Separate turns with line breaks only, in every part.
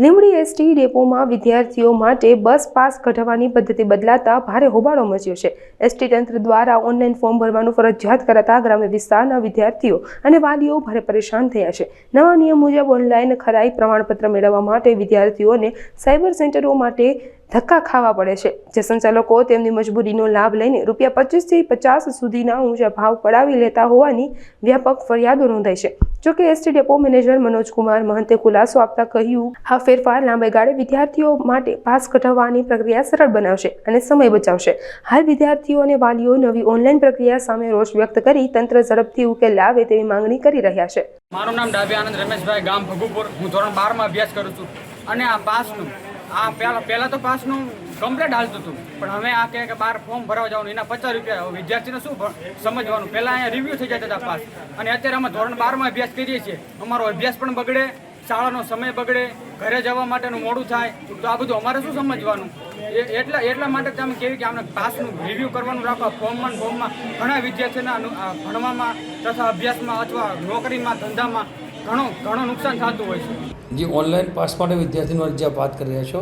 Limbdi ST ડેપોમાં વિદ્યાર્થીઓ માટે બસ pass કઢાવવાની પદ્ધતિ બદલાતા ભારે હોબાળો મચ્યો છે. એસટી તંત્ર દ્વારા ઓનલાઈન ફોર્મ ભરવાનું ફરજિયાત કરાતા ગ્રામ્ય વિસ્તારના વિદ્યાર્થીઓ અને વાલીઓ ભારે પરેશાન થયા છે. નવા નિયમ મુજબ ઓનલાઈન ખરાઈ પ્રમાણપત્ર મેળવવા માટે વિદ્યાર્થીઓને સાયબર સેન્ટરો માટે ધક્કા ખાવા પડે છે. જે સંચાલકો તેમની મજબૂરીનો લાભ લઈને રૂપિયા પચીસથી પચાસ સુધીના ઊંચા ભાવ પડાવી લેતા હોવાની વ્યાપક ફરિયાદો નોંધાઈ છે. જોકે એસટી ડેપો મેનેજર મનોજકુમાર મહંતે ખુલાસો આપતા કહ્યું, આ ફેરફાર લાંબે ગાળે વિદ્યાર્થીઓ માટે પાસ કઢાવવાની પ્રક્રિયા સરળ બનાવશે અને સમય બચાવશે. હાલ વિદ્યાર્થીઓ અને વાલીઓ નવી ઓનલાઈન પ્રક્રિયા સામે રોષ વ્યક્ત કરી તંત્ર ઝડપથી ઉકેલ લાવે તેવી માંગણી કરી રહ્યા છે.
મારું નામ ડાબી આનંદ રમેશભાઈ ગામ ભગુપુર. હું ધોરણ બારમાં અભ્યાસ કરું છું અને આ પાસનું આ પહેલાં પહેલાં તો પાસનું કમ્પ્લેટ હાલતું હતું. પણ હવે આ કહે કે બાર ફોર્મ ભરવા જવાનું, એના પચાસ રૂપિયા. વિદ્યાર્થીને શું સમજવાનું? પહેલાં અહીંયા રિવ્યૂ થઈ જતા હતા પાસ. અને અત્યારે અમે ધોરણ બારમાં અભ્યાસ કરીએ છીએ. અમારો અભ્યાસ પણ બગડે, શાળાનો સમય બગડે, ઘરે જવા માટેનું મોડું થાય. તો આ બધું અમારે શું સમજવાનું? એટલા એટલા માટે તમે કેવી કે આમને પાસનું રિવ્યૂ કરવાનું રાખો. ફોર્મમાં ફોર્મમાં ઘણા વિદ્યાર્થીઓના ભણવામાં તથા અભ્યાસમાં અથવા નોકરીમાં, ધંધામાં ઘણું ઘણું નુકસાન થતું હોય છે.
જે ઓનલાઈન પાસ માટે વિદ્યાર્થીનો જે વાત કરી રહ્યા છો,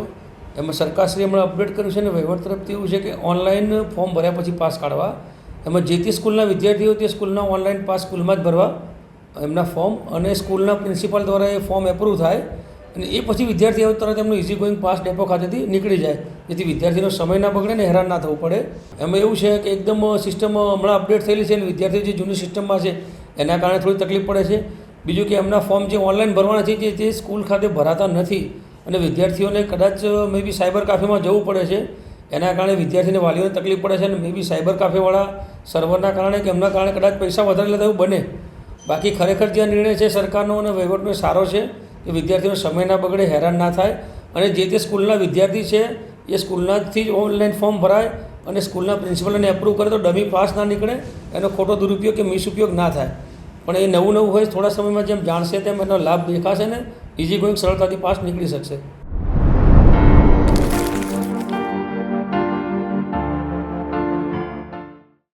એમાં સરકારશ્રી હમણાં અપડેટ કર્યું છે ને, વહીવટ તરફથી એવું છે કે ઓનલાઈન ફોર્મ ભર્યા પછી પાસ કાઢવા. એમાં જે તે સ્કૂલના વિદ્યાર્થીઓ તે સ્કૂલના ઓનલાઈન પાસ સ્કૂલમાં જ ભરવા. એમના ફોર્મ અને સ્કૂલના પ્રિન્સિપાલ દ્વારા એ ફોર્મ એપ્રૂવ થાય. અને એ પછી વિદ્યાર્થીઓ તરત એમનું ઇઝી ગોઈંગ પાસ ડેપો ખાતેથી નીકળી જાય. જેથી વિદ્યાર્થીનો સમય ના બગડે ને હેરાન ના થવું પડે. એમાં એવું છે કે એકદમ સિસ્ટમ હમણાં અપડેટ થયેલી છે અને વિદ્યાર્થીઓ જે જૂની સિસ્ટમમાં છે, એના કારણે થોડી તકલીફ પડે છે. બીજું કે એમના ફોર્મ જે ઓનલાઈન ભરવાના છે, જે તે સ્કૂલ ખાતે ભરાતા નથી અને વિદ્યાર્થીઓને કદાચ મે બી સાયબર કાફેમાં જવું પડે છે. એના કારણે વિદ્યાર્થીને વાલીઓને તકલીફ પડે છે અને મે બી સાયબર કાફેવાળા સર્વરના કારણે કે એમના કારણે કદાચ પૈસા વધારે લેતા એવું બને. બાકી ખરેખર જે નિર્ણય છે સરકારનો અને વહીવટનો સારો છે. કે વિદ્યાર્થીઓનો સમય ના બગડે હેરાન ના થાય અને જે તે સ્કૂલના વિદ્યાર્થી છે, એ સ્કૂલનાથી જ ઓનલાઈન ફોર્મ ભરાય અને સ્કૂલના પ્રિન્સિપલને એપ્રૂવ કરે તો ડમી પાસ ના નીકળે, એનો ખોટો દુરુપયોગ કે મિસઉપયોગ ના થાય. પણ એ નવું નવું હોય, થોડા સમયમાં જેમ જાણશે તેમ એનો લાભ દેખાશે ને ઇઝી ગોઈંગ સરળતાથી પાસ નીકળી શકશે.